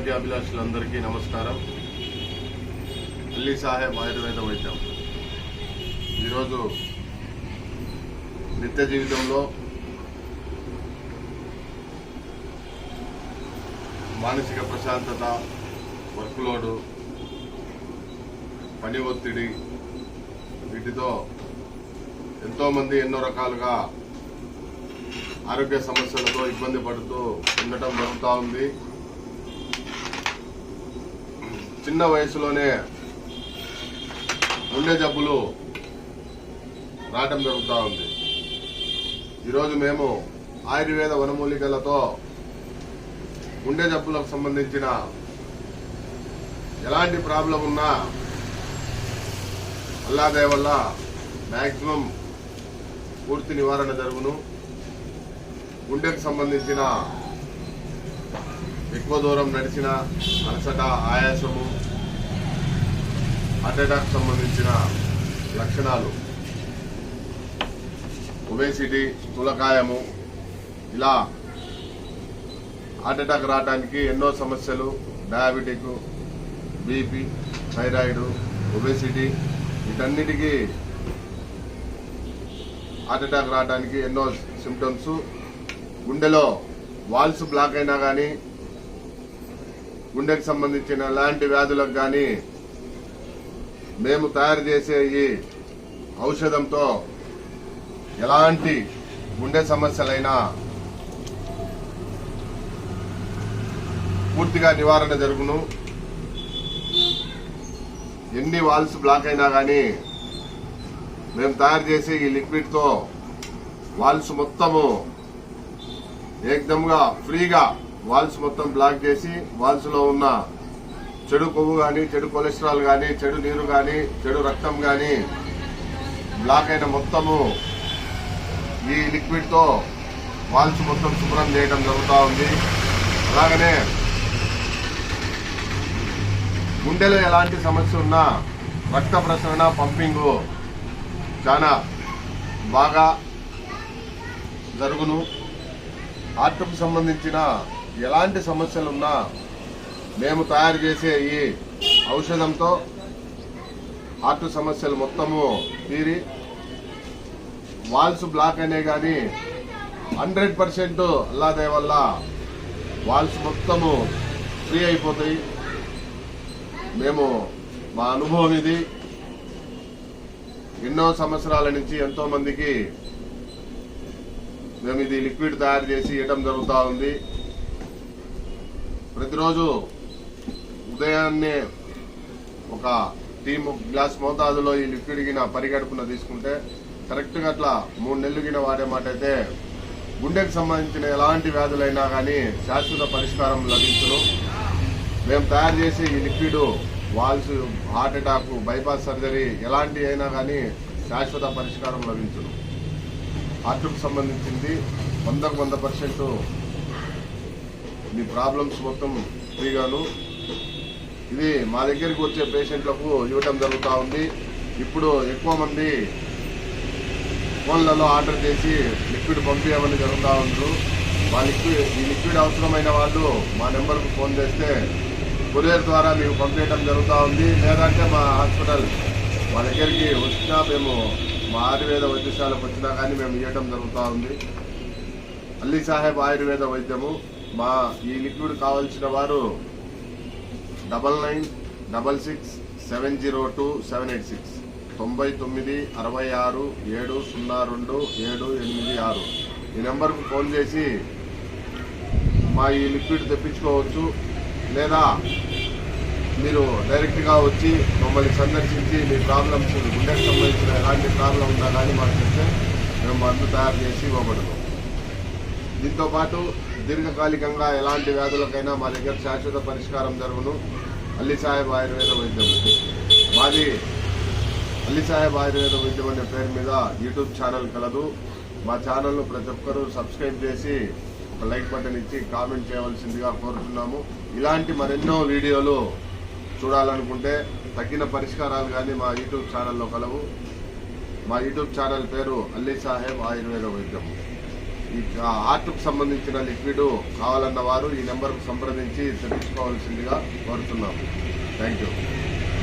ఆరోగ్యాభిలాషులందరికీ నమస్కారం. అల్లీ సాహెబ్ ఆయుర్వేద వైద్యం. ఈరోజు నిత్య జీవితంలో మానసిక ప్రశాంతత వర్క్ లోడు పని ఒత్తిడి వీటితో ఎంతోమంది ఎన్నో రకాలుగా ఆరోగ్య సమస్యలతో ఇబ్బంది పడుతూ ఉండటం జరుగుతూ ఉంది. చిన్న వయసులోనే గుండె జబ్బులు రావడం జరుగుతూ ఉంది. ఈరోజు మేము ఆయుర్వేద వనమూలికలతో గుండె జబ్బులకు సంబంధించిన ఎలాంటి ప్రాబ్లం ఉన్నా అల్లాదే వల్ల మ్యాక్సిమం పూర్తి నివారణ జరుగును. గుండెకు సంబంధించిన ఎక్కువ దూరం నడిచిన అలసట ఆయాసము హార్ట్ అటాక్ సంబంధించిన లక్షణాలు. ఒబేసిటీ స్థూలకాయము ఇలా హార్ట్ అటాక్ రావడానికి ఎన్నో సమస్యలు డయాబెటిక్ బీపీ థైరాయిడ్ ఒబేసిటీ వీటన్నిటికీ హార్ట్ అటాక్ రావడానికి ఎన్నో సిమ్టమ్స్ గుండెలో వాల్స్ బ్లాక్ అయినా కానీ గుండెకు సంబంధించిన లాంటి వ్యాధులకు కానీ మేము తయారు చేసే ఈ ఔషధంతో ఎలాంటి గుండె సమస్యలైనా పూర్తిగా నివారణ జరుగును. ఎన్ని వాల్స్ బ్లాక్ అయినా కానీ మేము తయారు చేసే ఈ లిక్విడ్తో వాల్స్ మొత్తము ఏకదంగా ఫ్రీగా వాల్స్ మొత్తం బ్లాక్ చేసి వాల్స్లో ఉన్న చెడు కొవ్వు కానీ చెడు కొలెస్ట్రాల్ కానీ చెడు నీరు కానీ చెడు రక్తం కానీ బ్లాక్ అయిన మొత్తము ఈ లిక్విడ్తో వాల్స్ మొత్తం శుభ్రం చేయడం జరుగుతూ ఉంది. అలాగనే గుండెలో ఎలాంటి సమస్య ఉన్నా రక్త ప్రసరణ పంపింగ్ చాలా బాగా జరుగును. ఆర్ట్కు సంబంధించిన ఎలాంటి సమస్యలున్నా మేము తయారు చేసే ఈ ఔషధంతో హార్ట్ సమస్యలు మొత్తము తీరి వాల్స్ బ్లాక్ అనే కానీ హండ్రెడ్ పర్సెంట్ అల్లాదే వల్ల వాల్స్ మొత్తము ఫ్రీ అయిపోతాయి. మేము మా అనుభవం ఇది. ఎన్నో సంవత్సరాల నుంచి ఎంతో మందికి మేము ఇది లిక్విడ్ తయారు చేసి ఇవ్వడం జరుగుతూ ఉంది. ప్రతిరోజు ఉదయాన్నే ఒక టీ గ్లాస్ మోతాదులో ఈ లిక్విడ్ గిన పరిగడుపున తీసుకుంటే కరెక్ట్గా అట్లా మూడు నెలలు గిన వాడే మాట అయితే గుండెకు సంబంధించిన ఎలాంటి వ్యాధులైనా కానీ శాశ్వత పరిష్కారం లభించును. మేము తయారు చేసి ఈ లిక్విడ్ వాల్స్ హార్ట్ అటాక్ బైపాస్ సర్జరీ ఎలాంటి అయినా కానీ శాశ్వత పరిష్కారం లభించును. హార్ట్కు సంబంధించింది వందకు వంద పర్సెంట్ మీ ప్రాబ్లమ్స్ మొత్తం ఫ్రీగాను ఇది మా దగ్గరికి వచ్చే పేషెంట్లకు ఇవ్వటం జరుగుతూ ఉంది. ఇప్పుడు ఎక్కువ మంది ఫోన్లలో ఆర్డర్ చేసి లిక్విడ్ పంపించమని జరుగుతూ ఉంటారు మా లిక్విడ్ ఈ లిక్విడ్ అవసరమైన వాళ్ళు మా నెంబర్కు ఫోన్ చేస్తే కొరియర్ ద్వారా మీకు పంపించడం జరుగుతూ ఉంది. లేదంటే మా హాస్పిటల్ మా దగ్గరికి వచ్చినా మేము మా ఆయుర్వేద వైద్యశాలకు వచ్చినా కానీ మేము ఇవ్వటం జరుగుతూ ఉంది. అల్లీ సాహెబ్ ఆయుర్వేద వైద్యము. మా ఈ లిక్విడ్ కావాల్సిన వారు double nine double six seven zero two seven eight six తొంభై తొమ్మిది అరవై ఆరు ఏడు సున్నా రెండు ఏడు ఎనిమిది ఆరు. ఈ నెంబర్కు ఫోన్ చేసి మా ఈ లిక్విడ్ తెప్పించుకోవచ్చు లేదా మీరు డైరెక్ట్గా వచ్చి మమ్మల్ని సందర్శించి మీ ప్రాబ్లమ్స్ గుండెకు సంబంధించిన ఎలాంటి ప్రాబ్లం ఉందా కానీ మాకు చెప్తే మేము మందు తయారు చేసి ఇవ్వబడతాం. దీంతో పాటు దీర్ఘకాలికంగా ఎలాంటి వ్యాధులకైనా మా దగ్గర శాశ్వత పరిష్కారం జరుగును. అల్లి సాహెబ్ ఆయుర్వేద వైద్యం మాది అల్లి సాహెబ్ ఆయుర్వేద వైద్యం అనే పేరు మీద యూట్యూబ్ ఛానల్ కలదు. మా ఛానల్ను ప్రతి ఒక్కరూ సబ్స్క్రైబ్ చేసి ఒక లైక్ బటన్ ఇచ్చి కామెంట్ చేయవలసిందిగా కోరుతున్నాము ఇలాంటి మరెన్నో వీడియోలు చూడాలనుకుంటే తగిన పరిష్కారాలు కానీ మా యూట్యూబ్ ఛానల్లో కలవు. మా యూట్యూబ్ ఛానల్ పేరు అల్లీ సాహెబ్ ఆయుర్వేద వైద్యం. ఈ ఆర్ట్కు సంబంధించిన లిక్విడ్ కావాలన్న వారు ఈ నెంబర్కు సంప్రదించి తెలుసుకోవాల్సిందిగా కోరుతున్నాము. Thank you.